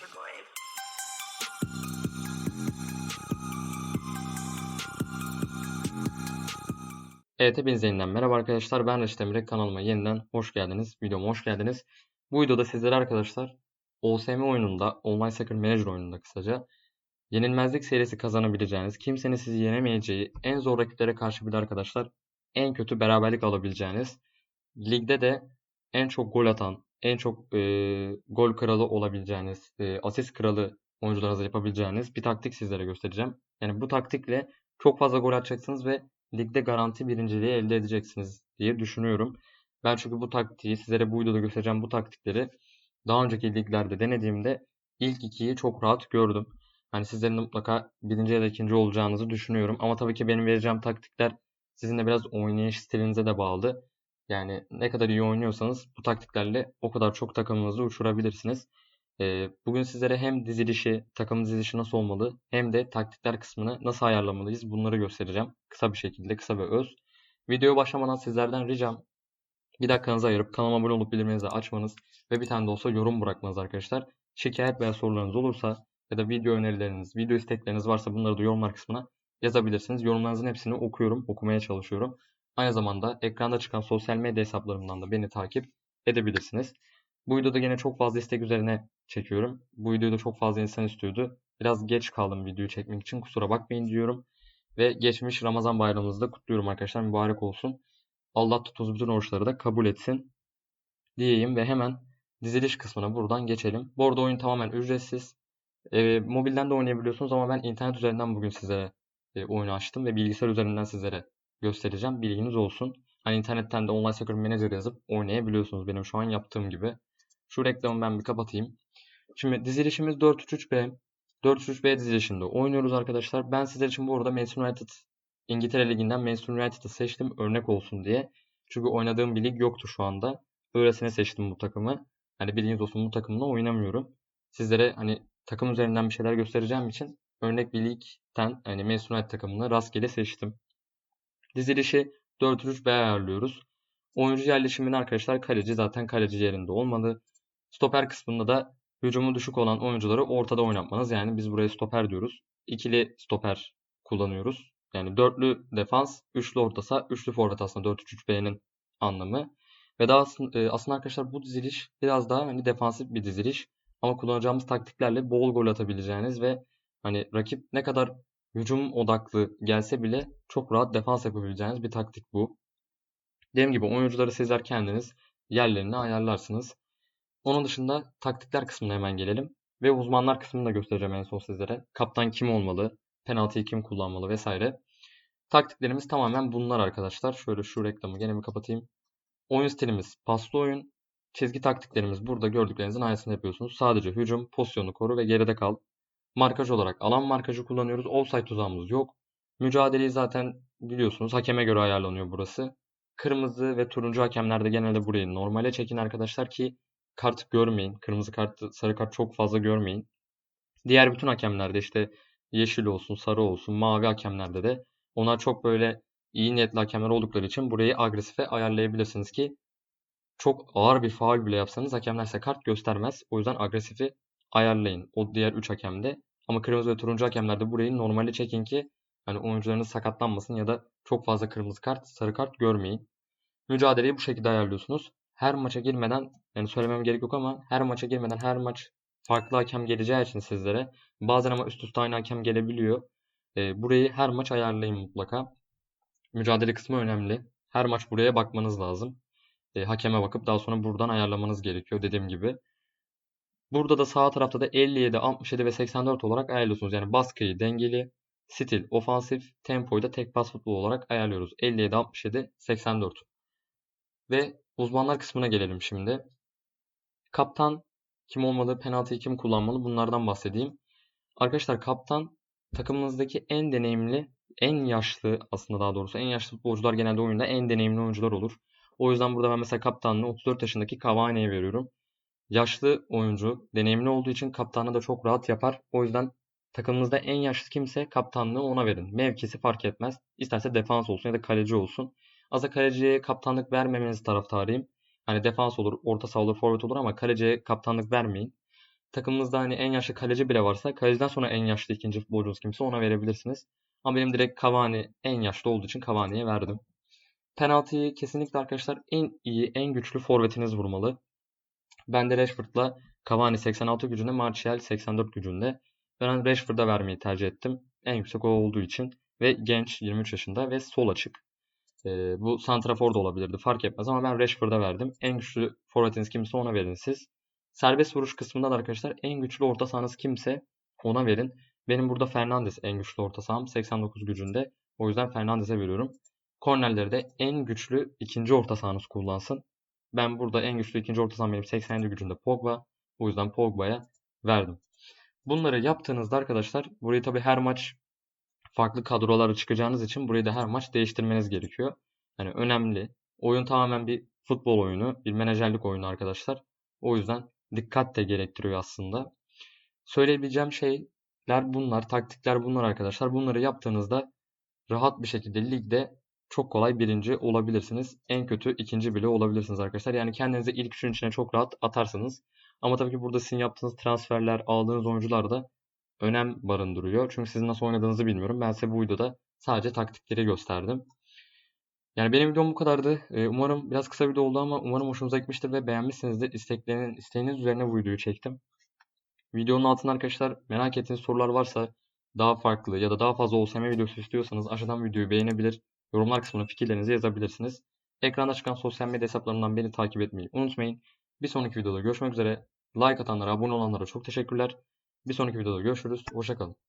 turquoise. Evet hepinize yeniden merhaba arkadaşlar. Ben Reşit Emre. Kanalıma yeniden hoş geldiniz. Videoma hoş geldiniz. Bu videoda sizlere arkadaşlar OSM oyununda, Online Soccer Manager oyununda kısaca yenilmezlik serisi kazanabileceğiniz, kimsenin sizi yenemeyeceği, en zor rakiplere karşı bile arkadaşlar en kötü beraberlik alabileceğiniz, ligde de en çok gol atan, en çok e, gol kralı olabileceğiniz, e, asist kralı oyuncularınıza yapabileceğiniz bir taktik sizlere göstereceğim. Yani bu taktikle çok fazla gol atacaksınız ve ligde garanti birinciliği elde edeceksiniz diye düşünüyorum. Ben çünkü bu taktiği sizlere bu videoda göstereceğim bu taktikleri daha önceki liglerde denediğimde ilk ikiyi çok rahat gördüm. Hani sizlerin de mutlaka birinci ya da ikinci olacağınızı düşünüyorum. Ama tabii ki benim vereceğim taktikler sizin de biraz oynayış stilinize de bağlı. Yani ne kadar iyi oynuyorsanız bu taktiklerle o kadar çok takımınızı uçurabilirsiniz. Ee, bugün sizlere hem dizilişi, takım dizilişi nasıl olmalı hem de taktikler kısmını nasıl ayarlamalıyız bunları göstereceğim. Kısa bir şekilde, kısa ve öz. Videoya başlamadan sizlerden ricam bir dakikanızı ayırıp kanalıma abone olup bildirimlerinizi açmanız ve bir tane de olsa yorum bırakmanız arkadaşlar. Şikayet veya sorularınız olursa ya da video önerileriniz, video istekleriniz varsa bunları da yorumlar kısmına yazabilirsiniz. Yorumlarınızın hepsini okuyorum, okumaya çalışıyorum. Aynı zamanda ekranda çıkan sosyal medya hesaplarımdan da beni takip edebilirsiniz. Bu videoda yine çok fazla istek üzerine çekiyorum. Bu videoda çok fazla insan istiyordu. Biraz geç kaldım videoyu çekmek için kusura bakmayın diyorum. Ve geçmiş Ramazan bayramınızı da kutluyorum arkadaşlar. Mübarek olsun. Allah tuttuğunuz bütün oruçları da kabul etsin diyeyim ve hemen diziliş kısmına buradan geçelim. Bu arada oyun tamamen ücretsiz. E, mobilden de oynayabiliyorsunuz ama ben internet üzerinden bugün sizlere e, oyunu açtım ve bilgisayar üzerinden sizlere göstereceğim. Bilginiz olsun. Hani internetten de Online Soccer Manager yazıp oynayabiliyorsunuz benim şu an yaptığım gibi. Şu reklamı ben bir kapatayım. Şimdi dizilişimiz 4-3-3-B. 4-3-3-B dizilişinde oynuyoruz arkadaşlar. Ben sizler için bu arada Manchester United İngiltere Ligi'nden Manchester United'ı seçtim örnek olsun diye. Çünkü oynadığım bir lig yoktu şu anda. Öylesine seçtim bu takımı. Hani bilginiz olsun bu takımla oynamıyorum. Sizlere hani takım üzerinden bir şeyler göstereceğim için örnek bir ligden hani Manchester United takımını rastgele seçtim. Dizilişi 4-3-3-B ayarlıyoruz. Oyuncu yerleşimini arkadaşlar kaleci zaten kaleci yerinde olmalı. Stoper kısmında da hücumu düşük olan oyuncuları ortada oynatmanız. Yani biz buraya stoper diyoruz. İkili stoper kullanıyoruz. Yani dörtlü defans, üçlü orta saha, üçlü forvet aslında 4-3-3-B'nin anlamı. Ve daha e, aslında arkadaşlar bu diziliş biraz daha hani defansif bir diziliş. Ama kullanacağımız taktiklerle bol gol atabileceğiniz ve hani rakip ne kadar hücum odaklı gelse bile çok rahat defans yapabileceğiniz bir taktik bu. Dediğim gibi oyuncuları sizler kendiniz yerlerini ayarlarsınız. Onun dışında taktikler kısmına hemen gelelim. Ve uzmanlar kısmını da göstereceğim en son sizlere. Kaptan kim olmalı, penaltıyı kim kullanmalı vesaire. Taktiklerimiz tamamen bunlar arkadaşlar. Şöyle şu reklamı gene bir kapatayım. Oyun stilimiz paslı oyun. Çizgi taktiklerimiz burada gördüklerinizin aynısını yapıyorsunuz. Sadece hücum, pozisyonu koru ve geride kal. Markaj olarak alan markajı kullanıyoruz. Offside tuzağımız yok. Mücadeleyi zaten biliyorsunuz hakeme göre ayarlanıyor burası. Kırmızı ve turuncu hakemlerde genelde burayı normale çekin arkadaşlar ki kart görmeyin. Kırmızı kart, sarı kart çok fazla görmeyin. Diğer bütün hakemlerde işte yeşil olsun, sarı olsun, mavi hakemlerde de onlar çok böyle iyi niyetli hakemler oldukları için burayı agresife ayarlayabilirsiniz ki çok ağır bir faul bile yapsanız hakemler kart göstermez. O yüzden agresifi ayarlayın. O diğer 3 hakemde. Ama kırmızı ve turuncu hakemlerde burayı normale çekin ki hani oyuncularınız sakatlanmasın ya da çok fazla kırmızı kart, sarı kart görmeyin. Mücadeleyi bu şekilde ayarlıyorsunuz. Her maça girmeden yani söylemem gerek yok ama her maça girmeden her maç farklı hakem geleceği için sizlere bazen ama üst üste aynı hakem gelebiliyor. E, burayı her maç ayarlayın mutlaka. Mücadele kısmı önemli. Her maç buraya bakmanız lazım. E, hakeme bakıp daha sonra buradan ayarlamanız gerekiyor dediğim gibi. Burada da sağ tarafta da 57, 67 ve 84 olarak ayarlıyorsunuz. Yani baskıyı dengeli, stil ofansif, tempoyu da tek pas futbol olarak ayarlıyoruz. 57, 67, 84. Ve uzmanlar kısmına gelelim şimdi. Kaptan kim olmalı, penaltıyı kim kullanmalı bunlardan bahsedeyim. Arkadaşlar kaptan takımınızdaki en deneyimli, en yaşlı aslında daha doğrusu en yaşlı futbolcular genelde oyunda en deneyimli oyuncular olur. O yüzden burada ben mesela kaptanlığı 34 yaşındaki Cavani'ye veriyorum. Yaşlı oyuncu, deneyimli olduğu için kaptanlığı da çok rahat yapar. O yüzden takımınızda en yaşlı kimse kaptanlığı ona verin. Mevkisi fark etmez. İsterse defans olsun ya da kaleci olsun. Aslında kaleciye kaptanlık vermemeniz taraftarıyım. Hani defans olur, orta saha olur, forvet olur ama kaleciye kaptanlık vermeyin. takımınızda hani en yaşlı kaleci bile varsa kaleciden sonra en yaşlı ikinci futbolcunuz kimse ona verebilirsiniz. Ama benim direkt Cavani en yaşlı olduğu için Cavani'ye verdim. Penaltıyı kesinlikle arkadaşlar en iyi, en güçlü forvetiniz vurmalı. Ben de Rashford'la Cavani 86 gücünde, Martial 84 gücünde. Ben Rashford'a vermeyi tercih ettim. En yüksek o olduğu için ve genç 23 yaşında ve sol açık. Ee, bu santrafor da olabilirdi fark etmez ama ben Rashford'a verdim. En güçlü forvetiniz kimse ona verin siz. Serbest vuruş kısmında da arkadaşlar en güçlü orta sahanız kimse ona verin. Benim burada Fernandes en güçlü orta saham 89 gücünde. O yüzden Fernandes'e veriyorum. Kornerleri de en güçlü ikinci orta sahanız kullansın. Ben burada en güçlü ikinci orta saham benim 87 gücünde Pogba. O yüzden Pogba'ya verdim. Bunları yaptığınızda arkadaşlar burayı tabi her maç farklı kadrolara çıkacağınız için burayı da her maç değiştirmeniz gerekiyor. Yani önemli. Oyun tamamen bir futbol oyunu, bir menajerlik oyunu arkadaşlar. O yüzden dikkat de gerektiriyor aslında. Söyleyebileceğim şeyler bunlar, taktikler bunlar arkadaşlar. Bunları yaptığınızda rahat bir şekilde ligde çok kolay birinci olabilirsiniz. En kötü ikinci bile olabilirsiniz arkadaşlar. Yani kendinizi ilk üçün içine çok rahat atarsınız. Ama tabii ki burada sizin yaptığınız transferler, aldığınız oyuncular da önem barındırıyor. Çünkü sizin nasıl oynadığınızı bilmiyorum. Ben size bu videoda sadece taktikleri gösterdim. Yani benim videom bu kadardı. Ee, Umarım biraz kısa video oldu ama umarım hoşunuza gitmiştir ve beğenmişsinizdir. İsteklerinin, isteğiniz üzerine bu videoyu çektim. Videonun altında arkadaşlar merak ettiğiniz sorular varsa daha farklı ya da daha fazla OSM videosu istiyorsanız aşağıdan videoyu beğenebilir, yorumlar kısmına fikirlerinizi yazabilirsiniz. Ekranda çıkan sosyal medya hesaplarından beni takip etmeyi unutmayın. Bir sonraki videoda görüşmek üzere. Like atanlara, abone olanlara çok teşekkürler. Bir sonraki videoda görüşürüz. Hoşçakalın.